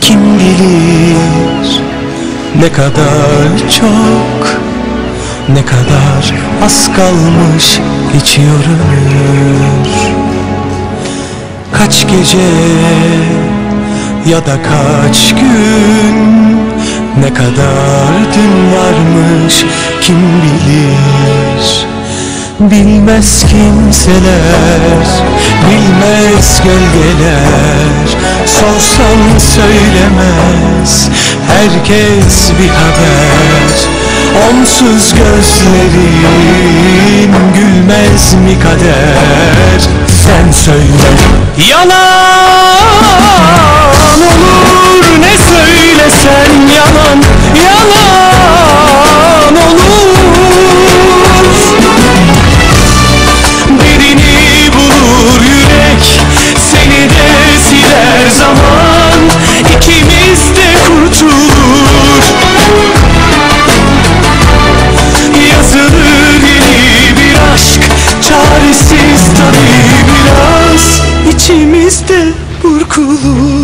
Kim bilir ne kadar çok Ne kadar az kalmış içiyoruz Kaç gece ya da kaç gün Kadar dün varmış kim bilir? Bilmez kimseler, bilmez gölgeler. Sorsan söylemez herkes bir haber. Onsuz gözlerin gülmez mi kader? Sen söyle. Yalan cool.